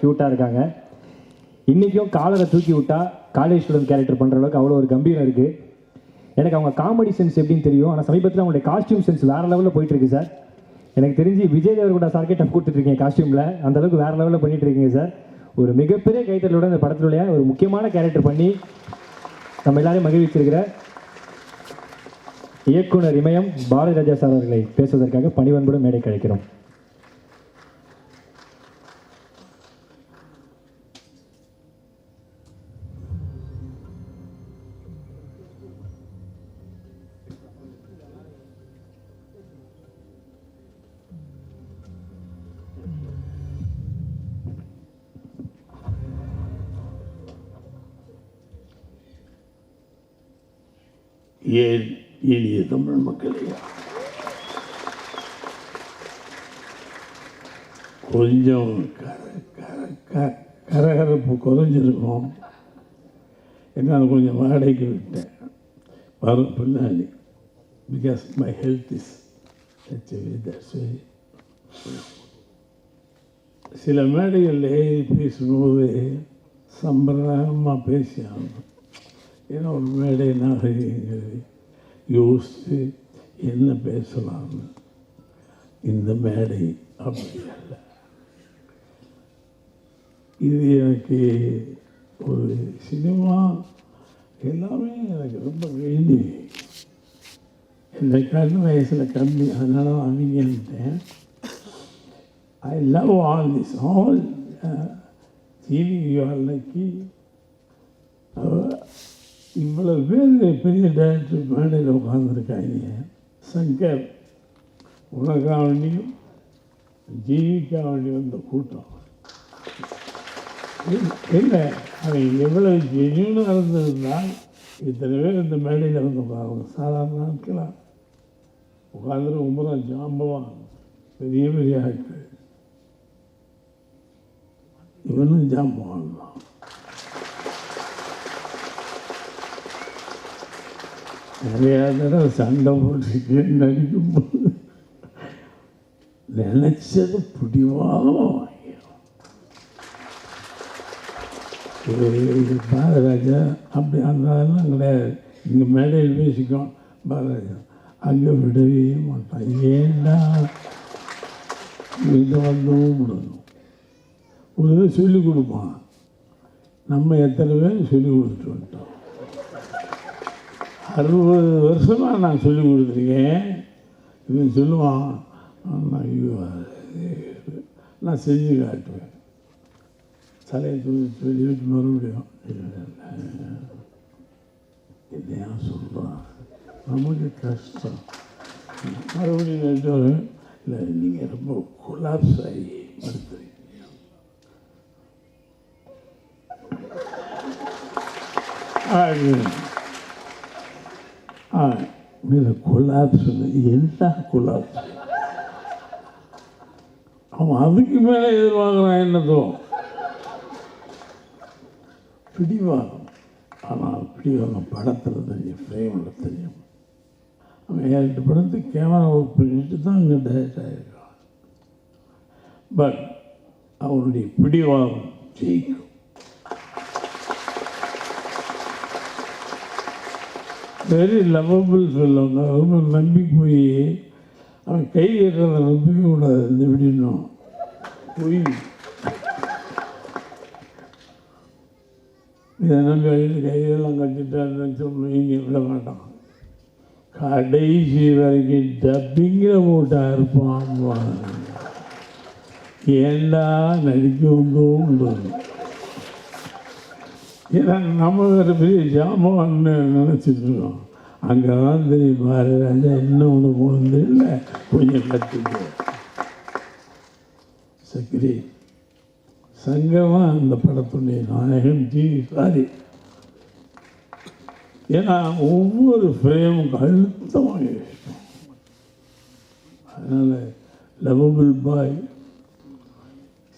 க்யூட்டாக இருக்காங்க. இன்றைக்கும் காலரை தூக்கி விட்டா காலேஜ் ஸ்டூடெண்ட் கேரக்டர் பண்ணுற அளவுக்கு அவ்வளோ ஒரு கம்பீரம் இருக்குது எனக்கு அவங்க காமெடி சென்ஸ் எப்படின்னு தெரியும். ஆனால் சமீபத்தில் அவங்களுடைய காஸ்டியூம் சென்ஸ் வேறு லெவலில் போயிட்டுருக்கு சார் எனக்கு தெரிஞ்சு விஜய் தேவர்கூட சார்க்கே டஃப் கொடுத்துட்ருக்கீங்க காஸ்டியூமில் அந்த அளவுக்கு வேறு லெவலில் பண்ணிகிட்ருக்கீங்க சார் ஒரு மிகப்பெரிய கைத்தலோட இந்த படத்துடைய ஒரு முக்கியமான கேரக்டர் பண்ணி நம்ம எல்லாரையும் மகிழ்விச்சிருக்கிற இயக்குனர் இமயம் பாரதி ராஜா சார் அவர்களை பேசுவதற்காக பணிவன்புடன் மேடை கழிக்கிறோம் ஏன் இனிய தமிழ் மக்களையா கொஞ்சம் கர- கர- க- கரகரப்பு குறைஞ்சிருக்கும் என்னால் கொஞ்சம் வாடகைக்கு விட்டேன். வர பின்னாடி. பிகாஸ் மை ஹெல்த் இஸ் சில மேடைகளில் பேசும்போது சம்பிரதாயமாக பேசி ஆகணும் ஏன்னா ஒரு மேடை நாகரிகங்களை யோசித்து என்ன பேசலாம்னு இந்த மேடை அப்படி அல்ல. இது எனக்கு ஒரு சினிமா எல்லாமே எனக்கு ரொம்ப வேண்டி. என்னை கண் வயசில் கம்மி அதனால தான் I love all this all TV அன்னைக்கு லக்கி இவ்வளோ பேர் பெரிய டேரக்டர் மேடையில் உட்காந்துருக்காங்க சங்கர் உனக்காக வேண்டியும் வந்த கூட்டம். இல்லை அவன் எவ்வளவு ஜெனியூனாக இருந்திருந்தால் இத்தனை பேர் இந்த மேடையில் வந்து உட்காருங்க சாதாரண நாட்களா உட்காந்துட்டு கும்பரம் ஜாம்பவான் பெரிய பெரிய ஆட்கள். இவனும் ஜாம்பவான் தான் நிறையா தடவை சண்டை போட்டு நடிக்கும்போது நினைச்சது பிடிவாக வாங்கிடும் இது அப்படி அந்த அதெல்லாம் கிடையாது இங்கே மேடையில் பேசிக்கோம் பாரதராஜா அங்கே விடவே மாட்டான். ஏண்டா? இங்கே வந்தவும் விடணும். ஒரு சொல்லிக் கொடுப்பான் நம்ம எத்தனை பேர் சொல்லிக் கொடுத்துட்டு வந்துட்டோம் அறுபது வருஷமாக நான் சொல்லி கொடுத்துருக்கேன். இவன் சொல்லுவான் ஐயோ நான் செஞ்சு காட்டுவேன். தலையை சொல்லி சொல்லிவிட்டு மறுபடியும் இதையா சொல்கிறான் நமக்கு கஷ்டம். மறுபடியும் கேட்டு இல்லை நீங்கள் ரொம்ப கொலாப்ஸ் ஆகி மறுத்துறீங்க அது மேலே கொலாப்ஸ்னு என்ன கொலாப்ஸ் அவன் அதுக்கு மேலே எதிர்பார்க்குறான் என்னதோ பிடிவாதம் ஆனால் பிடிவாதம் படத்தில் தெரியும் ஃப்ரேமில் தெரியும் அவன் ஏழு படத்து கேமரா ஒர்க் பண்ணிட்டு தான் அங்கே டேரக்ட் ஆகிருக்கான் பட் அவருடைய பிடிவாகும் ஜெயிக்கும் வெரி லவபிள் சொல்லுவாங்க ரொம்ப நம்பி போய் அவன் கை கட்டுறத நம்பிக்க கூடாது இந்த எப்படின்னும் போய் இதை நம்பி அழித்து கையெல்லாம் கட்டிட்டான்னு சொல்லி இங்கே விட மாட்டான் கடைசி வரைக்கும் டப்பிங்கில் போட்டா இருப்பான் ஏண்டா நடிக்க வந்தோம் உண்டு ஏன்னா நம்ம வேறு பெரிய ஜாமான்னு நினச்சிட்டு இருக்கோம். அங்கே தான் தெரியும் பாரு ராஜா இன்னும் உனக்கு ஒன்று இல்லை? கொஞ்சம் கற்றுக்க சக்ரி சங்கமாக அந்த படத்துடைய நாயகன் ஜி சாரி. ஏன்னா ஒவ்வொரு ஃப்ரேமும் அழுத்தமாக இருக்கும் அதனால் லவபிள் பாய்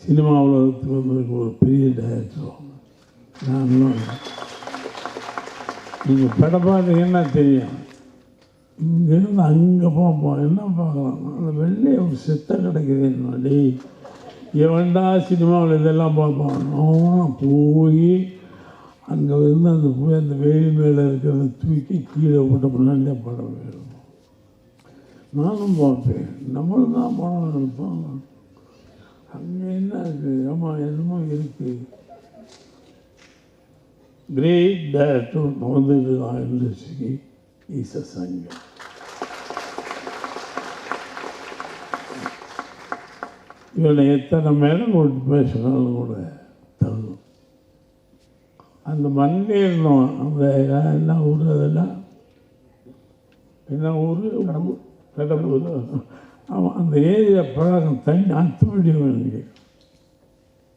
சினிமா உலகத்துக்கு வந்ததுக்கு ஒரு பெரிய டைரக்டர் நான் நீங்கள் படம் பார்த்தீங்கன்னா தெரியும் இங்கேருந்து அங்கே பார்ப்போம் என்ன பார்க்கலாம்? அந்த வெள்ளைய ஒரு சித்தம் கிடைக்குது என்ன எவன்டா சினிமாவில் இதெல்லாம் பார்ப்பான்? நான் போய் அங்கே இருந்து அந்த போய் அந்த வெயில் மேலே இருக்கிறத தூக்கி கீழே போட்ட முன்னாடியே படம் வேணும் நானும் பார்ப்பேன். நம்மளும் தான் படம் எடுப்போம். அங்கே என்ன இருக்குது ஆமாம் என்னமோ இருக்குது கிரேட் டேரக்டர் தான் இண்டஸ்ட்ரிக்கு ஈச சங்கம் இவனை எத்தனை மேடம் கொண்டு பேசினாலும் கூட தள்ளும். அந்த மண்ணே இருந்தோம் அந்த என்ன ஊர் அதெல்லாம்? என்ன ஊர்? கடம்பூர். அவன் அந்த ஏரியா பழகம் தண்ணி அத்துப்படி எனக்கு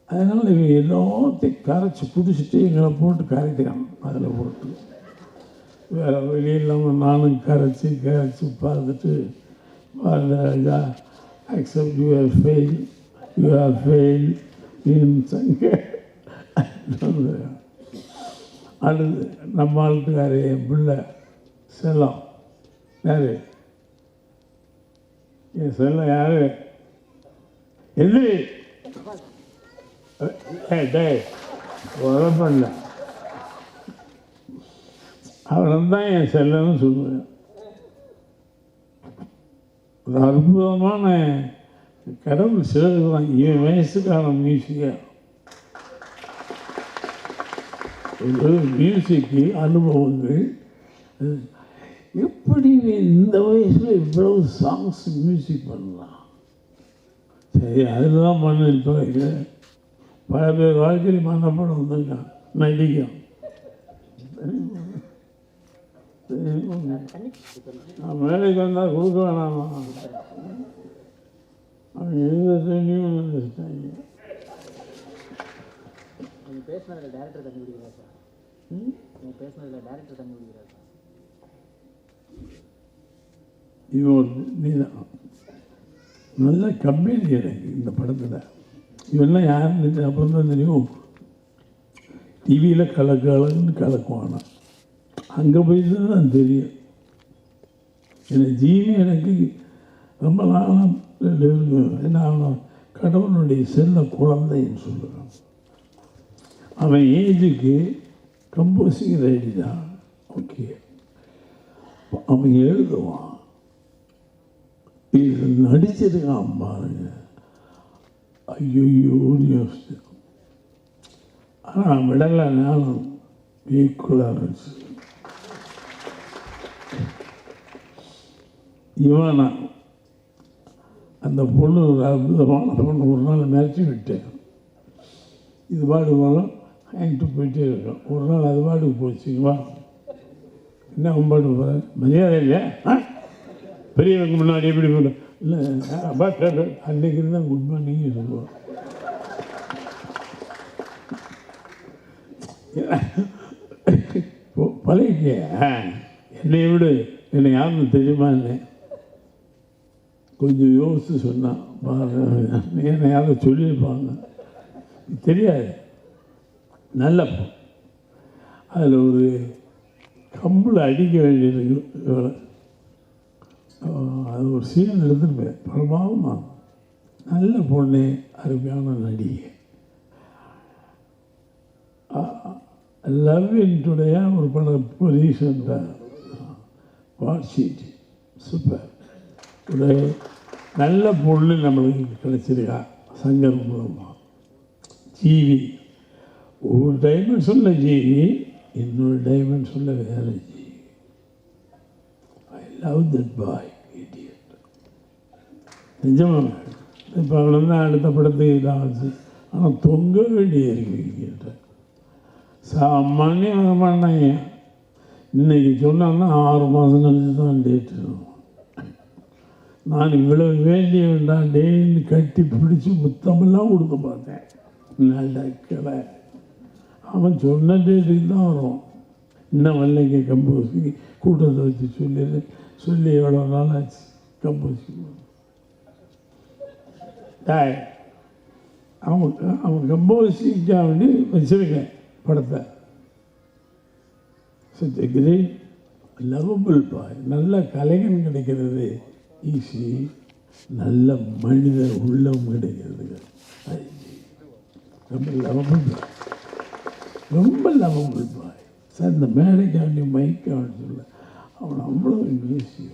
அதனால் இவன் எல்லாத்தையும் கரைச்சி குடிச்சிட்டு எங்களை போட்டு கரைக்கிறான். அதில் போட்டு வேறு வழி இல்லாமல் நானும் கரைச்சி கரைச்சி பார்த்துட்டு Raja accept you are fail you are fail சங்க. அடுத்து நம்ம ஆளுக்காரு என் பிள்ளை செல்லம். யார்? என் செல்லம் யார்? எது? ஏய் டே உழப்பண்ண அவன் தான் என் செல்லன்னு சொல்லுவேன் ஒரு அற்புதமான கடவுள் சிலதுதான் இவன் வயசுக்கான மியூசிக்கா ஒரு மியூசிக்கு அனுபவங்கள் வந்து எப்படி இந்த வயசில் இவ்வளவு சாங்ஸ் மியூசிக் பண்ணலாம் சரி அதில் தான் பண்ணிட்டு பல பேர் வாழ்க்கையில் மனப்படம் வந்திருக்கான் நடிக்கும் நான் வேலைக்கு வந்தால் கொடுக்க வேணாமா? அவன் எந்த தண்ணியும் நினைச்சிட்டாங்க நீங்கள் பேசினதில் டேரக்டர் தண்ணி குடிக்கிறா சார்? நீங்கள் பேசினதில் டேரக்டர் தண்ணி குடிக்கிறா சார்? இவன் நீதான். நல்ல கம்பெனி எனக்கு இந்த படத்தில். இவெல்லாம் யாருன்னு அப்புறம் தான் தெரியும் டிவியில் கலக்கு கலக்குவான் கலக்குவானா அங்கே போய் தான் தெரியும் எனக்கு ஜீவி எனக்கு ரொம்ப நாளாக என்ன ஆகணும் கடவுளுடைய செல்ல குழந்தைன்னு சொல்லுறான் அவன் ஏஜுக்கு கம்போசிங் ரெடி தான் ஓகே அவன் எழுதுவான் இது நடிச்சிருக்கான் பாருங்க ஐயோன்னு யோசிச்சேன் ஆனால் விடலை நானும் ஈக்குவலாக இருந்துச்சு. இவனா அந்த பொண்ணு ஒரு அற்புதமான பொண்ணு ஒரு நாள் மிரட்டி விட்டேன். இது பாடு வரும் வாங்கிட்டு போயிட்டே இருக்கோம். ஒரு நாள் அது பாட்டுக்கு போச்சுங்களா என்ன உன் பாட்டு போகிறேன் மரியாதை இல்லையா? ஆ? பெரியவங்க முன்னாடி எப்படி போட இல்லை அப்பா அன்றைக்கு இருந்தால் குட் மார்னிங் சொல்லுவோம் பழகிக்க என்னை விடு என்னை யாருன்னு தெரியுமா என்ன கொஞ்சம் யோசித்து சொன்னான் என்னை யாரும் சொல்லியிருப்பாங்க தெரியாது நல்ல அதில் ஒரு கம்பில் அடிக்க வேண்டியது இவ்வளோ அது ஒரு சீன் எடுத்துருப்பேன் பிரபாவமாக நல்ல பொண்ணு அருமையான நடிகை. லவ் இன்டுடைய ஒரு படம் இப்போ ரீசெண்டாக வாட்ஷீட் சூப்பர் ஒரு நல்ல பொண்ணு நம்மளுக்கு கிடைச்சிருக்கா சங்கர் மூலமாக ஜீவி. ஒரு டைமென்ஷனில் ஜீவி இன்னொரு டைமென்ஷனில் வேறு ஜீவி. ஐ லவ் தட் பாய் நிஜமாக இப்போ அவள் அடுத்த படத்துக்கு இதாச்சு. ஆனால் தொங்க வேண்டிய இருக்கு சாமானியம் பண்ணாங்க இன்னைக்கு சொன்னாங்கன்னா ஆறு மாதம் கழிச்சு தான் டேட்டு நான் இவ்வளவு வேண்டிய வேண்டாம் டேன்னு கட்டி பிடிச்சி முத்தமெல்லாம் கொடுத்து பார்த்தேன் நடக்கலை அவன் சொன்ன டேட்டுக்கு தான் வரும். இன்னும் வரலைங்க கம்போசி கூட்டத்தை வச்சு சொல்லி சொல்லி எவ்வளோ நாள் ஆச்சு கம்போசி டாய் அவன் அவன் கம்போஸ் வேண்டி வச்சிருக்கேன் படத்தை. Such a great lovable boy நல்ல கலைஞன் கிடைக்கிறது. ஈஸி நல்ல மனித உள்ளம் கிடைக்கிறது. ரொம்ப லவபிள் பாய் ரொம்ப லவபிள் பாய் சார் இந்த மேடைக்காண்டி மைக்காண்டி சொல்ல அவன் அவ்வளோ பேசி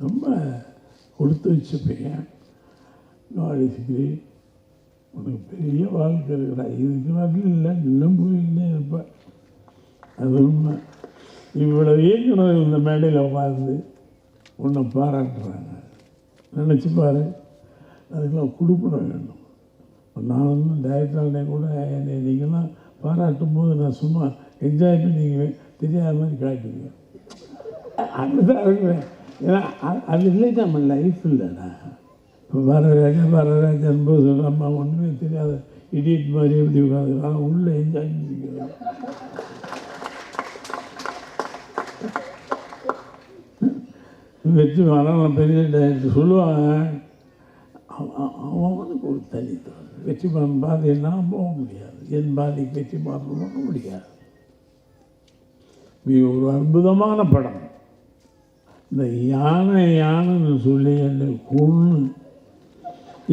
ரொம்ப கொடுத்து வச்சுப்பேன் பையன் உனக்கு பெரிய வாழ்க்கை இருக்கிறா இதுக்கு வரல இல்லை இன்னும் போயிட்டே இருப்பேன் அது உண்மை. இவ்வளவு இயக்குனர் இந்த மேடையில் உட்கார்ந்து உன்னை பாராட்டுறாங்க. நினச்சி பாரு. அதுக்கெல்லாம் கொடுப்பிட வேண்டும். நான் வந்து டைரக்டர்னே கூட என்னை நீங்கள்லாம் பாராட்டும் போது நான் சும்மா என்ஜாய் பண்ணி நீங்கள் தெரியாத மாதிரி காட்டுவீங்க அப்படிதான் இருக்கிறேன். ஏன்னா அது இல்லை நம்ம லைஃப் இல்லைண்ணா இப்போ வரராஜா என்பது நம்ம ஒன்றுமே தெரியாத இடியட் மாதிரி எப்படி உட்காந்து ஆனால் உள்ளே என்ஜாய் பண்ணிக்கிறேன் வச்சு வரலாம் பெரிய டைரக்டர் சொல்லுவாங்க அவன் அவனுக்கு ஒரு தனித்துவம். வெற்றி படம் பாதி நான் போக முடியாது. என் பாதைக்கு வெற்றி படம் போக முடியாது. மிக ஒரு அற்புதமான படம். இந்த யானை யானைன்னு சொல்லி என்னை கொன்று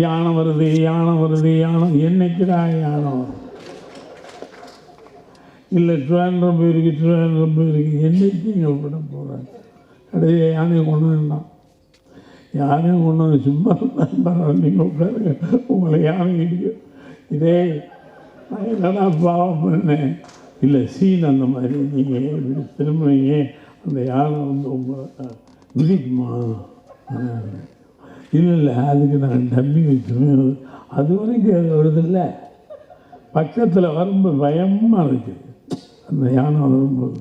யானை வருது யானை வருது யானை என்னைக்குடா யானை வரும் இல்லை ட்ரிவாண்ட்ரம் போயிருக்கு ட்ரிவாண்ட்ரம் போயிருக்கு. என்னைக்கு இங்கே விட போகிறாங்க கடையை யானையை கொண்டு வேண்டாம் யானையும் கொண்டு வந்து சும்மா நீங்கள் உட்காருங்க. உங்களை யானை இடிக்கும் இதே நான் என்னடா பாவம் பண்ணேன்? இல்லை சீன் அந்த மாதிரி. நீங்கள் இப்படி திரும்புவீங்க அந்த யானை வந்து உங்களை மிதிக்குமா இல்லை இல்லை அதுக்கு நான் டம்மி வச்சுருவேன் அது வரைக்கும் அது வருதில்ல பக்கத்தில் வரும்போது பயமாக இருக்குது. அந்த யானை வரும்போது.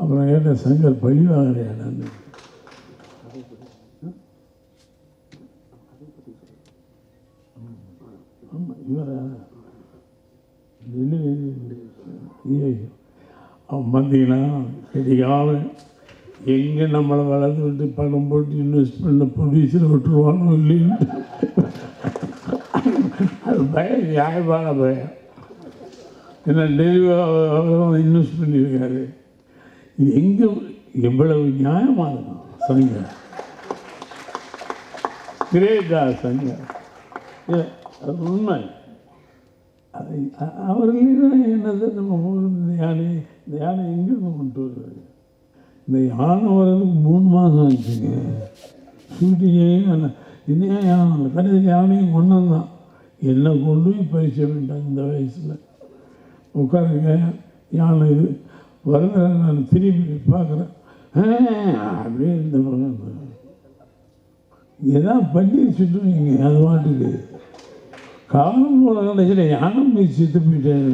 அப்புறம் கேட்ட சங்கர் பழி வாங்குறியாடான்னு ஆமாம் இவரா? ஐயோ. அவன் பார்த்தீங்கன்னா செடிகால எங்கே நம்மளை வளர்த்து விட்டு பணம் போட்டு இன்வெஸ்ட் பண்ண ப்ரொடியூசரை விட்டுருவானோ இல்லைன்னு அது பயம் நியாயமான பயம். ஏன்னா டெலிவரி இன்வெஸ்ட் பண்ணியிருக்காரு. இது எங்கே எவ்வளவு நியாயமாக இருக்கும் சங்க கிரேட்டா சங்க அது உண்மை. அது அவர்கள் என்னது? நம்ம யானை இந்த யானை எங்கே கொண்டு வருவது? இந்த யானை வர்றதுக்கு மூணு மாதம் ஆச்சுங்க. ஷூட்டிங்கே இன்னும் யானை? கடைசி யானையும் கொண்டு வந்தான் என்னை கொண்டு போய் பறிச்ச வேண்டாம் இந்த வயசில். உட்காருங்க யானை இது. வருத நான் திரும்பி பார்க்குறேன். அப்படியே இந்த பக்கம் ஏதாவது பண்ணி சுட்டுவீங்க அது மாட்டுக்கு. காலம் போன கடைசியில் யானை போய் சித்து போயிட்டேன்.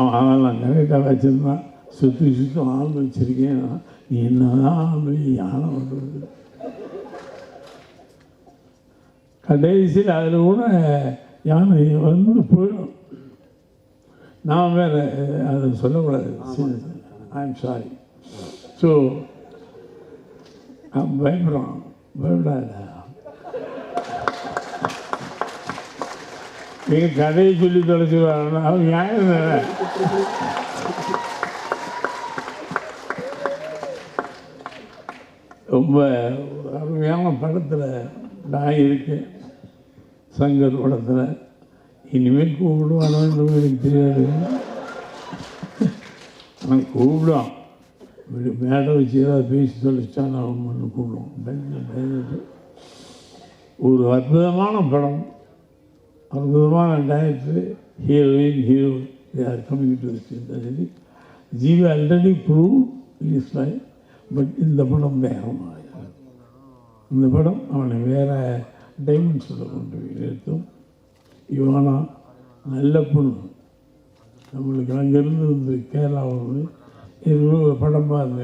அவன் அவன் கரெக்டாக வச்சுருந்தான். சுற்றி சுற்றி ஆள் வச்சுருக்கேன். நீ என்னதான் யானை வருது கடைசியில் அதில் கூட யானை வந்து போயிடும். நான் வேறு அதை சொல்லக்கூடாது. ஐ எம் சாரி ஸோ பயப்படுறான். பயப்படாத. நீங்கள் கதையை சொல்லி தொலைச்சி வரணும் அவன் நியாயம் தானே ரொம்ப அருமையான படத்தில் நான் இருக்கேன். சங்கர் படத்தில். இனிமேல் கூப்பிடுவானோ எனக்கு தெரியாது. ஆனால் கூப்பிடுவான். இப்படி மேடை வச்சு ஏதாவது பேசி தொலைச்சா நான் ஒன்று கூப்பிடுவோம் ஒரு அற்புதமான படம். அற்புதமான director heroine hero are coming to சரி G V already prove is lie but இந்த படம் வேகமாக இந்த படம் அவனை வேற டைமென்ஷனில் கொண்டு போய் நிறுத்தும் இவனா நல்ல பொண்ணு. நம்மளுக்கு அங்கேருந்து வந்து கேரளாவில் வந்து படம் பாருங்க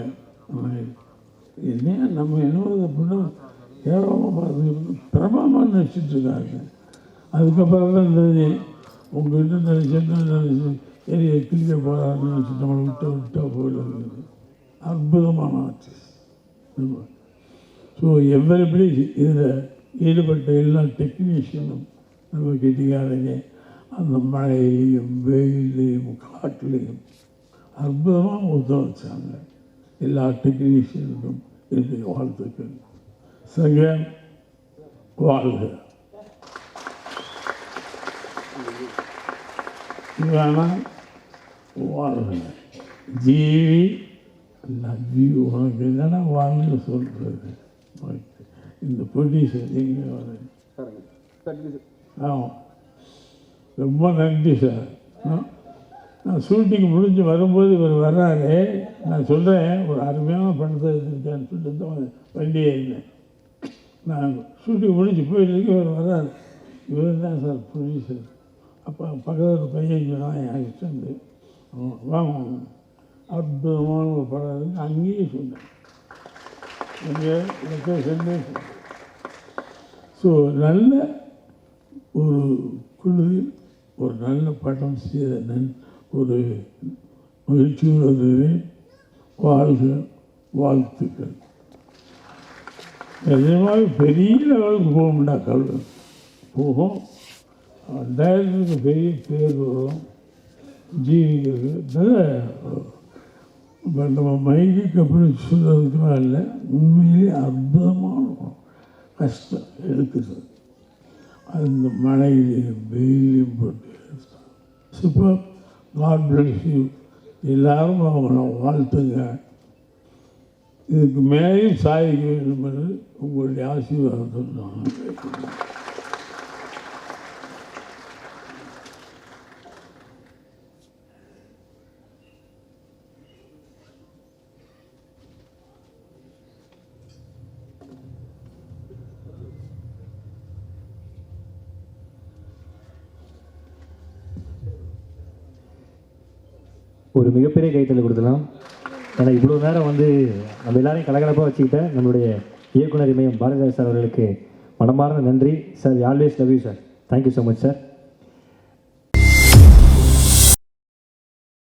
என்ன நம்ம என்ன இந்த கேவலமாக பார்த்து பிரபலமாக நடிச்சிட்டு இருக்காங்க. அதுக்கப்புறம் தான் இந்த உங்கள்கிட்ட நினச்சிட்டு நினச்சி சரி கிளிக்க போகிறான்னு நினச்சி நம்மளை விட்டு விட்டா போயிடுது அற்புதமான ஆர்டிஸ்ட் ஸோ எவ்வளவு இதில் ஈடுபட்ட எல்லா டெக்னீஷியனும் நம்ம கெட்டிக்காரங்க அந்த மழையிலையும் வெயிலையும் காட்டிலையும் அற்புதமாக ஒத்துழைச்சாங்க எல்லா டெக்னீஷியனுக்கும் என்னுடைய வாழ்த்துக்கள். சங்க வாழ்க. இவனா வாழ்க ஜீவி லவ்யூ உனக்கு என்னடா வாழ்னு சொல்கிறது இந்த பொசிஷன் நீங்கள் வர ஆமாம் ரொம்ப நன்றி சார் நான் நான் ஷூட்டிங் முடிஞ்சு வரும்போது இவர் வர்றாரு. நான் சொல்கிறேன் ஒரு அருமையான படத்தை எடுத்திருக்கேன்னு சொல்லிட்டு தான் வண்டியே இருந்தேன் நான் ஷூட்டிங் முடிஞ்சு போயிட்டு இவர் வர்றாரு. இவர் தான் சார் ப்ரொடியூசர் அப்போ பக்கத்தில் பையன் தான் என் அசிஸ்டண்ட்டு அற்புதமான ஒரு படம் இருந்து அங்கேயே சொன்னேன். இங்கே லொக்கேஷன்லேயே ஸோ நல்ல ஒரு குழுவில் ஒரு நல்ல படம் செய்த நன் ஒரு மகிழ்ச்சியுள்ளது வாழ்க வாழ்த்துக்கள். நிஜமாக பெரிய லெவலுக்கு போகும்டா கல்வி போகும் டைரக்டருக்கு பெரிய பேர் வரும் ஜீவிகளுக்கு நம்ம மைக்கு அப்படி சொல்கிறதுக்குலாம் இல்லை உண்மையிலே அற்புதமான கஷ்டம் எடுக்கிறது அந்த மழையிலையும் வெயிலையும் போட்டு சூப்பர் காட் பிளஸ் யூ எல்லாரும் அவங்கள வாழ்த்துங்க இதுக்கு மேலேயும் சாதிக்க வேண்டும் என்று உங்களுடைய ஆசீர்வாதத்தை நான் கேட்கிறேன். ஒரு மிகப்பெரிய கைத்தல் கொடுக்கலாம். ஏன்னா இவ்வளோ நேரம் வந்து நம்ம எல்லாரையும் கலகலப்பாக வச்சுக்கிட்டேன் நம்மளுடைய இயக்குனர் இமயம் பாரதிதாஸ் சார் அவர்களுக்கு மனமார்ந்த நன்றி. Sir always love you sir thank you so much sir